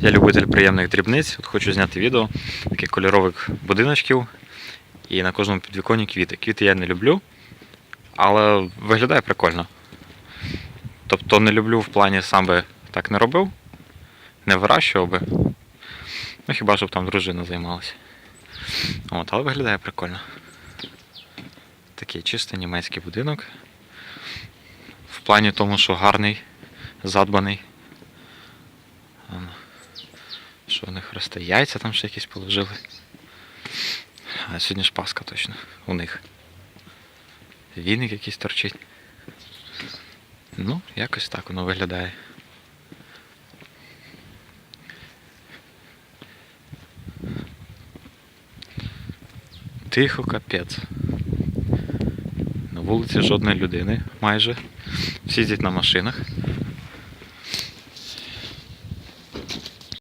Я любитель приємних дрібниць. От хочу зняти відео таких кольорових будиночків і на кожному підвіконні квіти. Квіти я не люблю, але виглядає прикольно. Тобто не люблю в плані сам би так не робив, не вирощував би. Ну хіба щоб там дружина займалася. От, але виглядає прикольно. Такий чисто німецький будинок. В плані тому, що гарний, задбаний. Що у них росте? Яйця там ще якісь положили. А сьогодні ж Пасха точно у них. Віник якийсь торчить. Ну, якось так воно виглядає. Тихо капець. На вулиці жодної людини майже. Всі їздять на машинах.